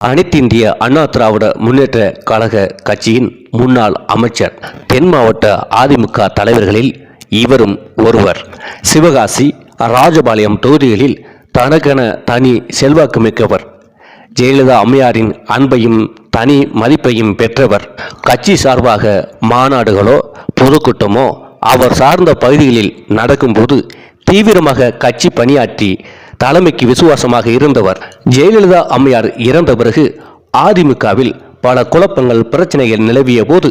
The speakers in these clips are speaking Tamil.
அனைத்திந்திய அண்ணா திராவிட முன்னேற்ற கழக கட்சியின் முன்னாள் அமைச்சர் தென் மாவட்ட அதிமுக தலைவர்களில் இவரும் ஒருவர். சிவகாசி ராஜபாளையம் தொகுதிகளில் தனக்கென தனி செல்வாக்கு மிக்கவர் ஜெயலலிதா அம்மையாரின் அன்பையும் தனி மதிப்பையும் பெற்றவர். கட்சி சார்பாக மாநாடுகளோ பொதுக்கூட்டமோ அவர் சார்ந்த பகுதிகளில் நடக்கும்போது தீவிரமாக கட்சி பணியாற்றி தலைமைக்கு விசுவாசமாக இருந்தவர். ஜெயலலிதா அம்மையார் இறந்த பிறகு அதிமுகவில் பல குழப்பங்கள் பிரச்சனைகள் நிலவிய போது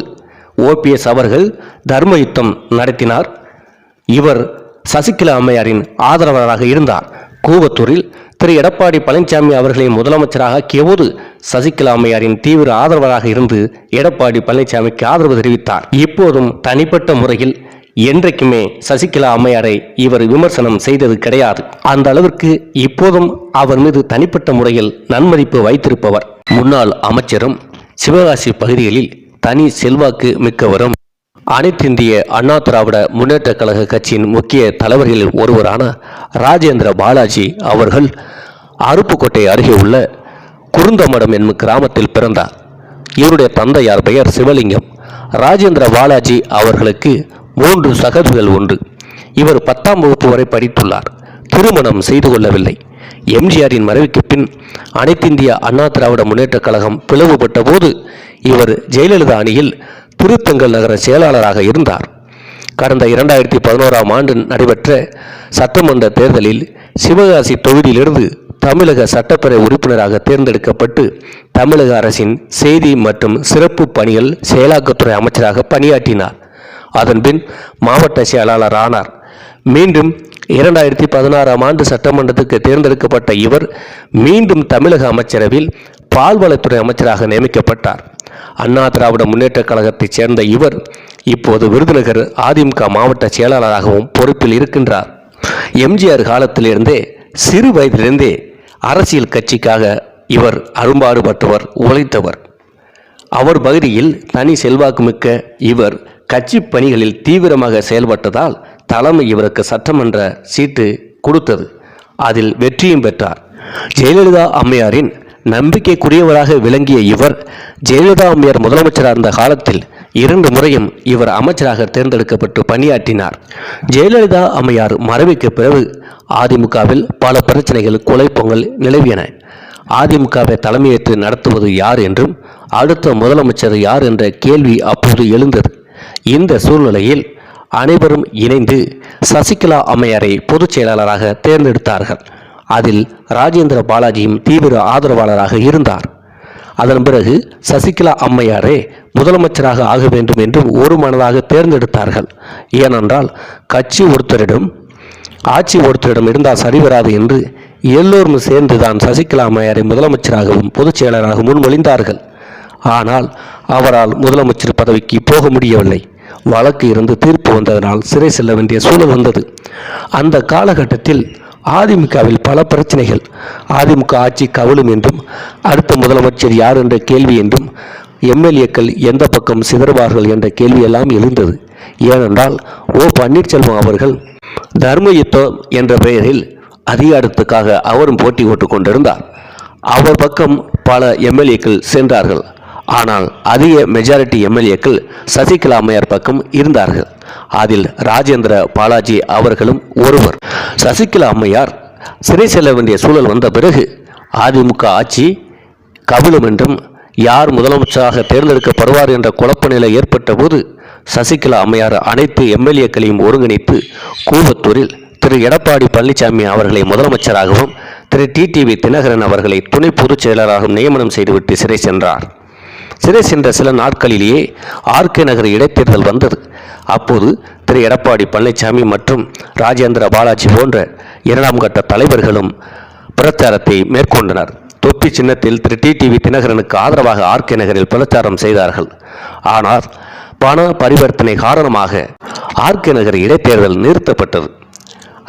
ஓபிஎஸ் அவர்கள் தர்ம யுத்தம் நடத்தினார். இவர் சசிகலா அம்மையாரின் ஆதரவாளராக இருந்தார். கூவத்தூரில் திரு. எடப்பாடி பழனிசாமி அவர்களை முதலமைச்சராக ஆக்கியபோது சசிகலா அம்மையாரின் தீவிர ஆதரவாளராக இருந்து எடப்பாடி பழனிசாமிக்கு ஆதரவு தெரிவித்தார். இப்போதும் தனிப்பட்ட முறையில் என்றைக்குமே சசிகலா அம்மையாரை இவர் விமர்சனம் செய்தது கிடையாது. அந்த அளவிற்கு இப்போதும் அவர் மீது தனிப்பட்ட முறையில் நன்மதிப்பு வைத்திருப்பவர். முன்னாள் அமைச்சரும் சிவகாசி பகுதிகளில் தனி செல்வாக்கு மிக்கவரும். அனைத்திந்திய அண்ணா திராவிட முன்னேற்ற கழக கட்சியின் முக்கிய தலைவர்களில் ஒருவரான ராஜேந்திர பாலாஜி அவர்கள் அருப்புக்கோட்டை அருகே உள்ள குருந்தமடம் என்னும் கிராமத்தில் பிறந்தார். இவருடைய தந்தையார் பெயர் சிவலிங்கம். ராஜேந்திர பாலாஜி அவர்களுக்கு மூன்று சகோதரர்கள் ஒன்று. இவர் பத்தாம் வகுப்பு வரை படித்துள்ளார். திருமணம் செய்து கொள்ளவில்லை. எம்ஜிஆரின் மறைவுக்கு பின் அனைத்திந்திய அண்ணா திராவிட முன்னேற்றக் கழகம் பிளவுபட்ட போது இவர் ஜெயலலிதா அணியில் திருத்தங்கல் நகர செயலாளராக இருந்தார். கடந்த இரண்டாயிரத்தி பதினோராம் ஆண்டு நடைபெற்ற சட்டமன்ற தேர்தலில் சிவகாசி தொகுதியிலிருந்து தமிழக சட்டப்பேரவை உறுப்பினராக தேர்ந்தெடுக்கப்பட்டு தமிழக அரசின் செய்தி மற்றும் சிறப்பு பணிகள் செயலாக்கத்துறை அமைச்சராக பணியாற்றினார். அதன்பின் மாவட்ட செயலாளர் ஆனார். மீண்டும் இரண்டாயிரத்தி பதினாறாம் ஆண்டு சட்டமன்றத்துக்கு தேர்ந்தெடுக்கப்பட்ட இவர் மீண்டும் தமிழக அமைச்சரவையில் பால்வளத்துறை அமைச்சராக நியமிக்கப்பட்டார். அண்ணா திராவிட முன்னேற்றக் கழகத்தைச் சேர்ந்த இவர் இப்போது விருதுநகர் அதிமுக மாவட்ட செயலாளராகவும் பொறுப்பில் இருக்கின்றார். எம்ஜிஆர் காலத்திலிருந்தே சிறு வயதிலிருந்தே அரசியல் கட்சிக்காக இவர் அரும்பாடுபட்டவர் உழைத்தவர். அவர் பகுதியில் தனி செல்வாக்குமிக்க இவர் கட்சி பணிகளில் தீவிரமாக செயல்பட்டதால் தலைமை இவருக்கு சட்டமன்ற சீட்டு கொடுத்தது. அதில் வெற்றியும் பெற்றார். ஜெயலலிதா அம்மையாரின் நம்பிக்கைக்குரியவராக விளங்கிய இவர் ஜெயலலிதா அம்மையார் முதலமைச்சராக இருந்த காலத்தில் இரண்டு முறையும் இவர் அமைச்சராக தேர்ந்தெடுக்கப்பட்டு பணியாற்றினார். ஜெயலலிதா அம்மையார் மறைவுக்கு பிறகு அதிமுகவில் பல பிரச்சனைகள் குழப்பங்கள் நிலவியன. அதிமுகவை தலைமையேற்று நடத்துவது யார் என்றும் அடுத்த முதலமைச்சர் யார் என்ற கேள்வி அப்போது எழுந்தது. இந்த சூழ்நிலையில் அனைவரும் இணைந்து சசிகலா அம்மையாரை பொதுச் செயலாளராக தேர்ந்தெடுத்தார்கள். அதில் ராஜேந்திர பாலாஜியும் தீவிர ஆதரவாளராக இருந்தார். அதன் பிறகு சசிகலா அம்மையாரே முதலமைச்சராக ஆக வேண்டும் என்று ஒரு மனதாக தேர்ந்தெடுத்தார்கள். ஏனென்றால் கட்சி ஒருத்தரிடம் ஆட்சி ஒருத்தரிடம் இருந்தால் சரிவராது என்று எல்லோரும் சேர்ந்துதான் சசிகலா அம்மையாரை முதலமைச்சராகவும் பொதுச் செயலராகவும் முன்மொழிந்தார்கள். ஆனால் அவரால் முதலமைச்சர் பதவிக்கு போக முடியவில்லை. வழக்கு இருந்து தீர்ப்பு வந்ததனால் சிறை செல்ல வேண்டிய சூழல் வந்தது. அந்த காலகட்டத்தில் அதிமுகவில் பல பிரச்சனைகள். அதிமுக ஆட்சி கவிழும் என்றும் அடுத்த முதலமைச்சர் யார் என்ற கேள்வி என்றும் எம்எல்ஏக்கள் எந்த பக்கம் சிதறுவார்கள் என்ற கேள்வியெல்லாம் எழுந்தது. ஏனென்றால் ஓ பன்னீர்செல்வம் அவர்கள் தர்மயுத்தம் என்ற பெயரில் அதிகாரத்துக்காக அவரும் போட்டி போட்டு கொண்டிருந்தார். அவர் பக்கம் பல எம்எல்ஏக்கள் சென்றார்கள். ஆனால் அதிக மெஜாரிட்டி எம்எல்ஏக்கள் சசிகலா அம்மையார் பக்கம் இருந்தார்கள். அதில் ராஜேந்திர பாலாஜி அவர்களும் ஒருவர். சசிகலா அம்மையார் சிறை செல்ல வேண்டிய சூழல் வந்த பிறகு அதிமுக ஆட்சி கவிழும் என்றும் யார் முதலமைச்சராக தேர்ந்தெடுக்கப்படுவார் என்ற குழப்ப நிலை ஏற்பட்ட போது சசிகலா அம்மையார் அனைத்து எம்எல்ஏக்களையும் ஒருங்கிணைத்து கூவத்தூரில் திரு எடப்பாடி பழனிசாமி அவர்களை முதலமைச்சராகவும் திரு டிடிவி தினகரன் அவர்களை துணை பொதுச் செயலராகவும் நியமனம் செய்துவிட்டு சிறை சென்றார். சிறை சென்ற சில நாட்களிலேயே ஆர்கே நகர் இடைத்தேர்தல் வந்தது. அப்போது திரு. எடப்பாடி பழனிசாமி மற்றும் ராஜேந்திர பாலாஜி போன்ற இரண்டாம் கட்ட தலைவர்களும் பிரச்சாரத்தை மேற்கொண்டனர். தொப்பி சின்னத்தில் திரு. டிடிவி தினகரனுக்கு ஆதரவாக ஆர்கே நகரில் பிரச்சாரம் செய்தார்கள். ஆனால் பண பரிவர்த்தனை காரணமாக ஆர்கே நகர் இடைத்தேர்தல் நிறுத்தப்பட்டது.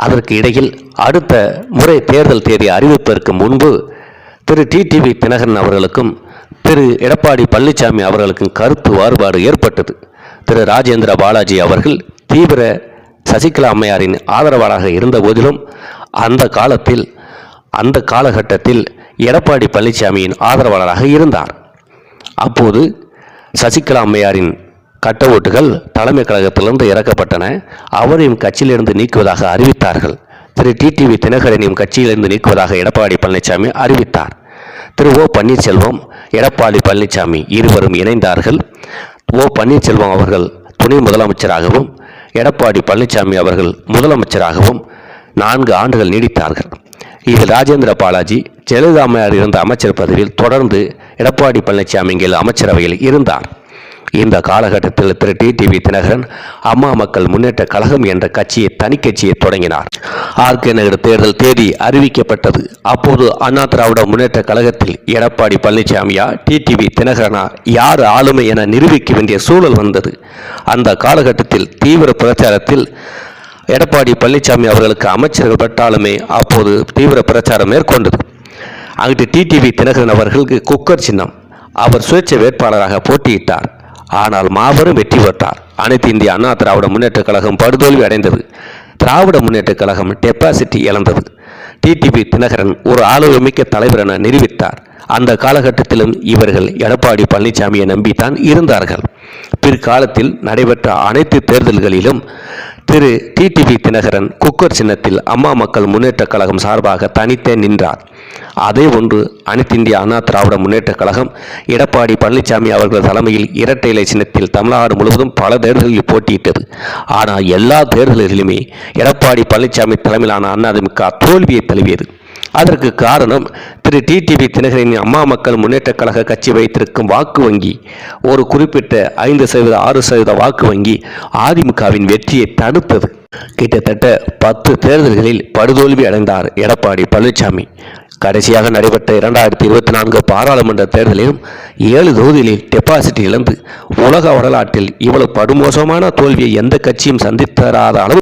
அதற்கு இடையில் அடுத்த முறை தேர்தல் தேதி அறிவிப்பதற்கு முன்பு திரு. டிடிவி தினகரன் அவர்களுக்கும் திரு எடப்பாடி பழனிசாமி அவர்களுக்கும் கருத்து வாறுபாடு ஏற்பட்டது. திரு ராஜேந்திர பாலாஜி அவர்கள் தீவிர சசிகலா அம்மையாரின் ஆதரவாளராக இருந்த போதிலும் அந்த காலத்தில் அந்த காலகட்டத்தில் எடப்பாடி பழனிசாமியின் ஆதரவாளராக இருந்தார். அப்போது சசிகலா அம்மையாரின் கட்ட ஓட்டுகள் தலைமை கழகத்திலிருந்து இறக்கப்பட்டன. அவரையும் கட்சியிலிருந்து நீக்குவதாக அறிவித்தார்கள். திரு டிடிவி தினகரனையும் கட்சியிலிருந்து நீக்குவதாக எடப்பாடி பழனிசாமி அறிவித்தார். திரு ஓ பன்னீர்செல்வம் எடப்பாடி பழனிசாமி இருவரும் இணைந்தார்கள். ஓ பன்னீர்செல்வம் அவர்கள் துணை முதலமைச்சராகவும் எடப்பாடி பழனிசாமி அவர்கள் முதலமைச்சராகவும் நான்கு ஆண்டுகள் நீடித்தார்கள். இதில் ராஜேந்திர பாலாஜி ஜெயலலிதா அம்மையார் இருந்த அமைச்சர் பதவியில் தொடர்ந்து எடப்பாடி பழனிசாமி இங்கே அமைச்சரவையில் இருந்தார். இந்த காலகட்டத்தில் திரு டிடிவி தினகரன் அம்மா மக்கள் முன்னேற்ற கழகம் என்ற கட்சியை தனிக்கட்சியை தொடங்கினார். ஆர்கே நகர் தேர்தல் தேதி அறிவிக்கப்பட்டது. அப்போது அண்ணா திராவிட முன்னேற்ற கழகத்தில் எடப்பாடி பழனிசாமியா டிடிவி தினகரனா யார் ஆளுமை என நிரூபிக்க வேண்டிய சூழல் வந்தது. அந்த காலகட்டத்தில் தீவிர பிரச்சாரத்தில் எடப்பாடி பழனிசாமி அவர்களுக்கு அமைச்சர்கள் பட்டாலுமே அப்போது தீவிர பிரச்சாரம் மேற்கொண்டது. அங்கிட்டு டிடிவி தினகரன் அவர்களுக்கு குக்கர் சின்னம். அவர் சுயேட்சை வேட்பாளராக போட்டியிட்டார். ஆனால் மாபெரும் வெற்றி பெற்றார். அனைத்து இந்திய அண்ணா திராவிட முன்னேற்ற கழகம் படுதோல்வி அடைந்தது. திராவிட முன்னேற்ற கழகம் டெபாசிட்டி இழந்தது. டிடிபி தினகரன் ஒரு ஆளுமைமிக்க தலைவர் என நிரூபித்தார். அந்த காலகட்டத்திலும் இவர்கள் எடப்பாடி பழனிசாமியை நம்பித்தான் இருந்தார்கள். பிற்காலத்தில் நடைபெற்ற அனைத்து தேர்தல்களிலும் திரு டிடிபி தினகரன் குக்கர் சின்னத்தில் அம்மா மக்கள் முன்னேற்ற கழகம் சார்பாக தனித்தே நின்றார். அதே ஒன்று அனைத்திந்திய அண்ணா திராவிட முன்னேற்ற கழகம் எடப்பாடி பழனிசாமி அவர்கள் தலைமையில் இரட்டை இலை சின்னத்தில் தமிழ்நாடு முழுவதும் பல தேர்தல்களில் போட்டியிட்டது. ஆனால் எல்லா தேர்தல்களிலுமே எடப்பாடி பழனிசாமி தலைமையிலான அதிமுக தோல்வியை தழுவியது. அதற்கு காரணம் திரு டிடிவி தினகரின் அம்மா மக்கள் முன்னேற்ற கழக கட்சி வைத்திருக்கும் வாக்கு வங்கி. ஒரு குறிப்பிட்ட ஐந்து சதவீத ஆறு சதவீத வாக்கு வங்கி அதிமுகவின் வெற்றியை தடுத்தது. கிட்டத்தட்ட பத்து தேர்தல்களில் படுதோல்வி அடைந்தார் எடப்பாடி பழனிசாமி. கடைசியாக நடைபெற்ற இரண்டாயிரத்தி இருபத்தி நான்கு பாராளுமன்ற தேர்தலிலும் ஏழு தொகுதிகளில் டெபாசிட் இழந்து உலக வரலாற்றில் இவ்வளவு படுமோசமான தோல்வியை எந்த கட்சியும் சந்தித்தராத அளவு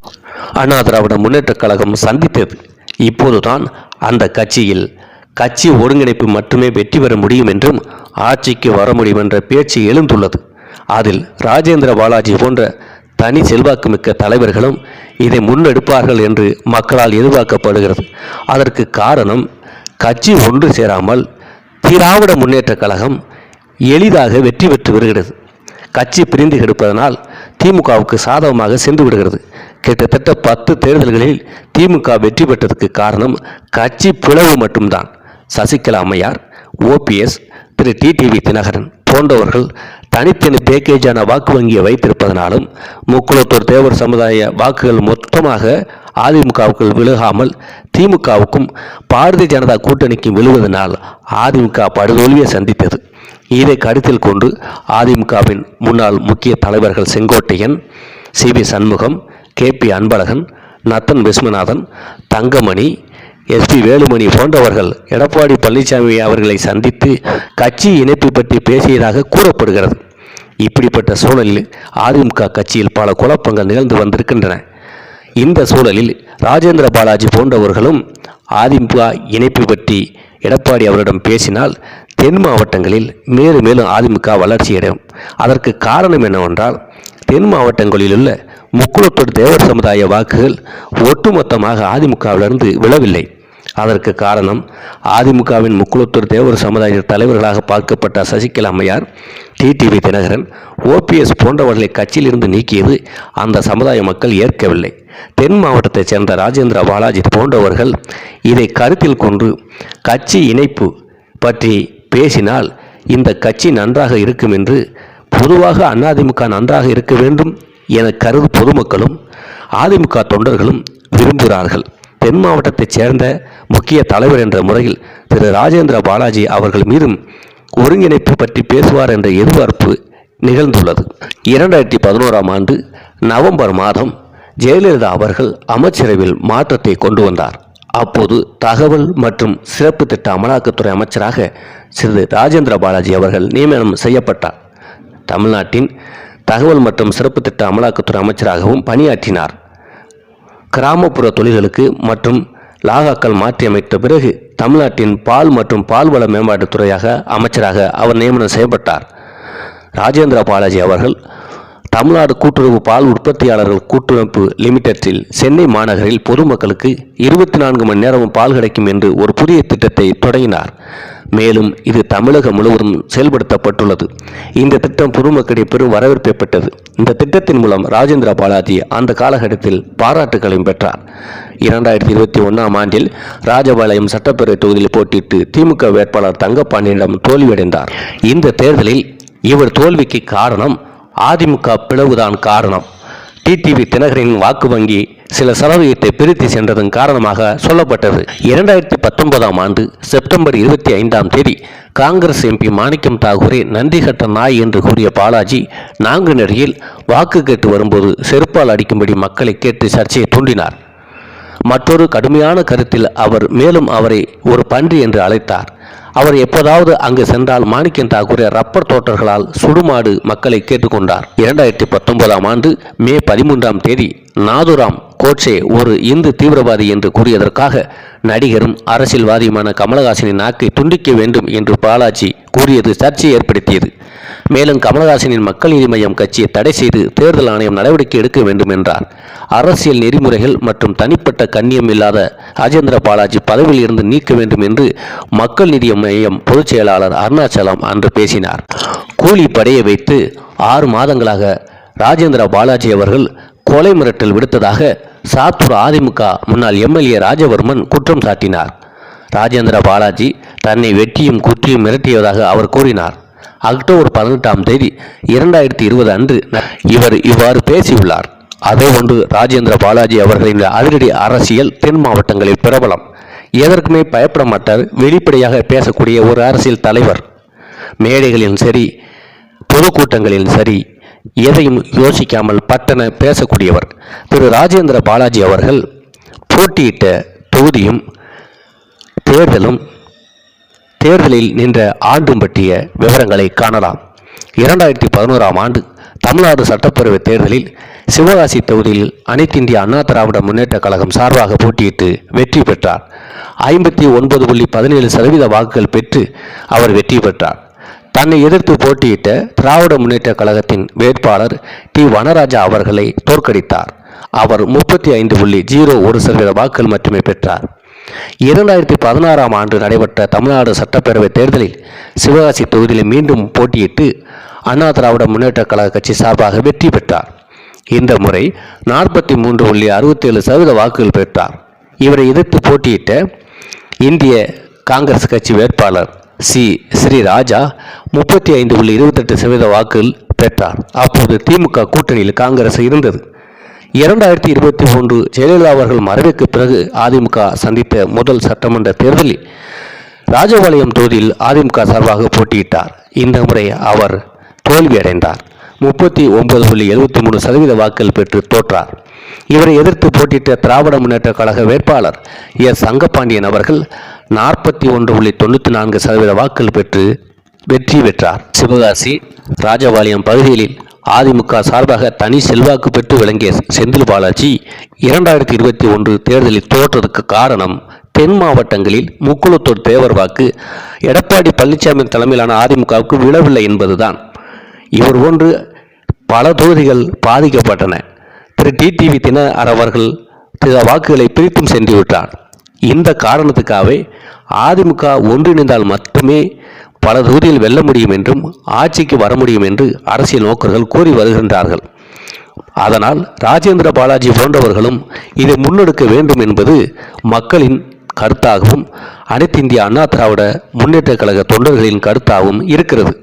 அண்ணா திராவிட முன்னேற்றக் கழகம் சந்தித்தது. இப்போதுதான் அந்த கட்சியில் கட்சி ஒருங்கிணைப்பு மட்டுமே வெற்றி பெற முடியும் என்றும் ஆட்சிக்கு வர முடியும் என்ற பேச்சு எழுந்துள்ளது. அதில் ராஜேந்திர பாலாஜி போன்ற தனி செல்வாக்குமிக்க தலைவர்களும் இதை முன்னெடுப்பார்கள் என்று மக்களால் எதிர்பார்க்கப்படுகிறது. அதற்கு காரணம் கட்சி ஒன்று சேராமல் திராவிட முன்னேற்றக் கழகம் எளிதாக வெற்றி பெற்று வருகிறது. கட்சி பிரிந்து கெடுப்பதனால் திமுகவுக்கு சாதகமாக சென்று விடுகிறது. கிட்டத்தட்ட பத்து தேர்தல்களில் திமுக வெற்றி பெற்றதுக்கு காரணம் கட்சி பிளவு மட்டும்தான். சசிகலா அம்மையார் ஓபிஎஸ் திரு டிடிவி தினகரன் போன்றவர்கள் தனித்தனி பேக்கேஜான வாக்கு வங்கியை வைத்திருப்பதனாலும் முக்குளத்தூர் தேவர் சமுதாய வாக்குகள் மொத்தமாக அதிமுகவுக்கு விழுகாமல் திமுகவுக்கும் பாரதிய ஜனதா கூட்டணிக்கும் விழுவதனால் அதிமுக படுதோல்வியை சந்தித்தது. இதை கருத்தில் கொண்டு அதிமுகவின் முன்னாள் முக்கிய தலைவர்கள் Sengottaiyan C V Shanmugam K P Anbalagan Natham Viswanathan Thangamani SP Velumani போன்றவர்கள் எடப்பாடி பழனிசாமி அவர்களை சந்தித்து கட்சி இணைப்பு பற்றி பேசியதாக கூறப்படுகிறது. இப்படிப்பட்ட சூழலில் அதிமுக கட்சியில் பல குழப்பங்கள் நிகழ்ந்து வந்திருக்கின்றன. இந்த சூழலில் ராஜேந்திர பாலாஜி போன்றவர்களும் அதிமுக இணைப்பு பற்றி எடப்பாடி அவரிடம் பேசினால் தென் மாவட்டங்களில் மேலும் மேலும் அதிமுக வளர்ச்சியடையும் அதற்கு காரணம் என்னவென்றால் தென் மாவட்டங்களிலுள்ள முக்குளத்தோடு தேவர் சமுதாய வாக்குகள் ஒட்டுமொத்தமாக அதிமுகவிலிருந்து விழவில்லை. அதற்கு காரணம் அதிமுகவின் முக்குளத்தூர் தேவர் சமுதாய தலைவர்களாக பார்க்கப்பட்ட சசிகலா அம்மையார் டிடிவி தினகரன் ஓபிஎஸ் போன்றவர்களை கட்சியிலிருந்து நீக்கியது அந்த சமுதாய மக்கள் ஏற்கவில்லை. தென் மாவட்டத்தைச் சேர்ந்த ராஜேந்திர பாலாஜி போன்றவர்கள் இதை கருத்தில் கொண்டு கட்சி இணைப்பு பற்றி பேசினால் இந்த கட்சி நன்றாக இருக்கும் என்று பொதுவாக அதிமுக நன்றாக இருக்க வேண்டும் என கருது பொதுமக்களும் அதிமுக தொண்டர்களும் விரும்புகிறார்கள். தென் மாவட்டத்தைச் சேர்ந்த முக்கிய தலைவர் என்ற முறையில் திரு ராஜேந்திர பாலாஜி அவர்கள் மீதும் ஒருங்கிணைப்பு பற்றி பேசுவார் என்ற எதிர்பார்ப்பு நிகழ்ந்துள்ளது. இரண்டாயிரத்தி பதினோராம் ஆண்டு நவம்பர் மாதம் ஜெயலலிதா அவர்கள் அமைச்சரவையில் மாற்றத்தை கொண்டு வந்தார். அப்போது தகவல் மற்றும் சிறப்பு திட்ட அமலாக்கத்துறை அமைச்சராக சிறிது ராஜேந்திர பாலாஜி அவர்கள் நியமனம் செய்யப்பட்டார். தமிழ்நாட்டின் தகவல் மற்றும் சிறப்பு திட்ட அமலாக்கத்துறை அமைச்சராகவும் பணியாற்றினார். கிராமப்புற தொழில்களுக்கு மற்றும் லாகாக்கள் மாற்றியமைத்த பிறகு தமிழ்நாட்டின் பால் மற்றும் பால்வள மேம்பாட்டுத்துறையாக அமைச்சராக அவர் நியமனம் செய்யப்பட்டார். ராஜேந்திர பாலாஜி அவர்கள் தமிழ்நாடு கூட்டுறவு பால் உற்பத்தியாளர்கள் கூட்டமைப்பு லிமிடெட்டில் சென்னை மாநகரில் பொதுமக்களுக்கு இருபத்தி நான்கு மணி நேரமும் பால் கிடைக்கும் என்று ஒரு புதிய திட்டத்தை தொடங்கினார். மேலும் இது தமிழகம் முழுவதும் செயல்படுத்தப்பட்டுள்ளது. இந்த திட்டம் பொதுமக்களிடையே பெரும் வரவேற்பை பெற்றது. இந்த திட்டத்தின் மூலம் ராஜேந்திர பாலாஜி அந்த காலகட்டத்தில் பாராட்டுகளையும் பெற்றார். இரண்டாயிரத்தி இருபத்தி ஒன்றாம் ஆண்டில் ராஜபாளையம் சட்டப்பேரவை தொகுதியில் போட்டியிட்டு திமுக வேட்பாளர் தங்கப்பாண்டியிடம் தோல்வியடைந்தார். இந்த தேர்தலில் இவர் தோல்விக்கு காரணம் அதிமுக பிளவுதான் காரணம். டிடிவி தினகரின் வாக்கு வங்கி சில சதவீதத்தை பிரித்து சென்றதன் காரணமாக சொல்லப்பட்டது. இரண்டாயிரத்தி பத்தொன்பதாம் ஆண்டு செப்டம்பர் இருபத்தி ஐந்தாம் தேதி காங்கிரஸ் எம்பி மாணிக்கம் தாகூரே நன்றி கட்ட நாய் என்று கூறிய பாலாஜி நாங்குநேரியில் வாக்கு கேட்டு வரும்போது செருப்பால் அடிக்கும்படி மக்களை கேட்டு சர்ச்சையை தூண்டினார். மற்றொரு கடுமையான கருத்தில் அவர் மேலும் அவரை ஒரு பன்றி என்று அழைத்தார். அவர் எப்போதாவது அங்கு சென்றால் மாணிக்கன் தாக்கூரே ரப்பர் தோட்டர்களால் சுடுமாடு மக்களை கேட்டுக்கொண்டார். இரண்டாயிரத்தி பத்தொன்பதாம் ஆண்டு மே பதிமூன்றாம் தேதி நாதுராம் கோட்சே ஒரு இந்து தீவிரவாதி என்று கூறியதற்காக நடிகரும் அரசியல்வாதியுமான கமலஹாசனின் நாக்கை துண்டிக்க வேண்டும் என்று பாலாஜி கூறியது சர்ச்சையை ஏற்படுத்தியது. மேலும் கமலஹாசனின் மக்கள் நீதி மய்யம் கட்சியை தடை செய்து தேர்தல் ஆணையம் நடவடிக்கை எடுக்க வேண்டும் என்றார். அரசியல் நெறிமுறைகள் மற்றும் தனிப்பட்ட கண்ணியம் இல்லாத ராஜேந்திர பாலாஜி பதவியில் இருந்து நீக்க வேண்டும் என்று மக்கள் நீதி மையம் பொதுச் செயலாளர் அருணாச்சலம் அன்று பேசினார். கூலி படையை வைத்து ஆறு மாதங்களாக ராஜேந்திர பாலாஜி அவர்கள் கொலை மிரட்டல் விடுத்ததாக சாத்தூர் அதிமுக முன்னாள் எம்எல்ஏ ராஜவர்மன் குற்றம் சாட்டினார். ராஜேந்திர பாலாஜி தன்னை வெட்டியும் குற்றியும் மிரட்டியதாக அவர் கூறினார். அக்டோபர் பதினெட்டாம் தேதி இரண்டாயிரத்தி இருபது அன்று இவர் இவ்வாறு பேசியுள்ளார். அதே ஒன்று ராஜேந்திர பாலாஜி அவர்களின் அதிரடி அரசியல் தென் மாவட்டங்களில் பிரபலம். எதற்குமே பயப்பட மாட்டார் வெளிப்படையாக பேசக்கூடிய ஒரு அரசியல் தலைவர். மேடைகளிலும் சரி பொதுக்கூட்டங்களிலும் சரி எதையும் யோசிக்காமல் பட்டன பேசக்கூடியவர். திரு. ராஜேந்திர பாலாஜி அவர்கள் போட்டியிட்ட தொகுதியும் தேர்தலும் தேர்தலில் நின்ற ஆண்டும் பற்றிய விவரங்களை காணலாம். இரண்டாயிரத்தி பதினோராம் ஆண்டு தமிழ்நாடு சட்டப்பேரவை தேர்தலில் சிவகாசி தொகுதியில் அனைத்து இந்திய அண்ணா திராவிட முன்னேற்ற கழகம் சார்பாக போட்டியிட்டு வெற்றி பெற்றார். ஐம்பத்தி ஒன்பது புள்ளி பதினேழு சதவீத வாக்குகள் பெற்று அவர் வெற்றி பெற்றார். தன்னை எதிர்த்து போட்டியிட்ட திராவிட முன்னேற்ற கழகத்தின் வேட்பாளர் டி. வனராஜா அவர்களை தோற்கடித்தார். அவர் முப்பத்தி ஐந்து புள்ளி ஜீரோ ஒரு சதவீத வாக்குகள் மட்டுமே பெற்றார். இரண்டாயிரத்தி பதினாறாம் ஆண்டு நடைபெற்ற தமிழ்நாடு சட்டப்பேரவை தேர்தலில் சிவகாசி தொகுதியில் மீண்டும் போட்டியிட்டு அண்ணா திராவிட முன்னேற்ற கழக கட்சி சார்பாக வெற்றி பெற்றார். இந்த முறை நாற்பத்தி மூன்று புள்ளி அறுபத்தேழு சதவீத வாக்குகள் பெற்றார். இவரை எதிர்த்து போட்டியிட்ட இந்திய காங்கிரஸ் கட்சி வேட்பாளர் சி. ஸ்ரீ ராஜா முப்பத்தி ஐந்து புள்ளி இருபத்தெட்டு சதவீத வாக்குகள் பெற்றார். அப்போது திமுக கூட்டணியில் காங்கிரஸ் இருந்தது. இரண்டாயிரத்தி இருபத்தி மூன்று ஜெயலலிதா அவர்கள் மறைவுக்கு பிறகு அதிமுக சந்தித்த முதல் சட்டமன்ற தேர்தலில் ராஜபாளையம் தொகுதியில் அதிமுக சார்பாக போட்டியிட்டார். இந்த முறை அவர் தோல்வியடைந்தார். முப்பத்தி ஒன்பது புள்ளி எழுபத்தி மூணு சதவீத வாக்குகள் பெற்று தோற்றார். இவரை எதிர்த்து போட்டியிட்ட திராவிட முன்னேற்ற கழக வேட்பாளர் எஸ். சங்கப்பாண்டியன் அவர்கள் நாற்பத்தி ஒன்று புள்ளி தொண்ணூற்றி நான்கு சதவீத வாக்குகள் பெற்று வெற்றி பெற்றார். சிவகாசி ராஜபாளையம் பகுதிகளில் அதிமுக சார்பாக தனி செல்வாக்கு பெற்று விளங்கிய செந்தில் பாலாஜி இரண்டாயிரத்தி இருபத்தி ஒன்று தேர்தலில் தோற்றதுக்கு காரணம் தென் மாவட்டங்களில் முக்குளத்தூர் தேவர் வாக்கு எடப்பாடி பழனிசாமி தலைமையிலான அதிமுகவுக்கு விழவில்லை என்பதுதான். இவர் போன்று பல தொகுதிகள் பாதிக்கப்பட்டன. திரு டிடிவி தினகர் அவர்கள் சில வாக்குகளை பிரித்தும் சென்று விட்டார். இந்த காரணத்துக்காகவே அதிமுக ஒன்றிணைந்தால் மட்டுமே பல தொகுதியில் வெல்ல முடியும் என்றும் ஆட்சிக்கு வர முடியும் என்று அரசியல் நோக்கர்கள் கூறி வருகின்றார்கள். அதனால் ராஜேந்திர பாலாஜி போன்றவர்களும் இதை முன்னெடுக்க வேண்டும் என்பது மக்களின் கருத்தாகவும் அனைத்து இந்திய அண்ணா திராவிட முன்னேற்ற கழக தொண்டர்களின் கருத்தாகவும் இருக்கிறது.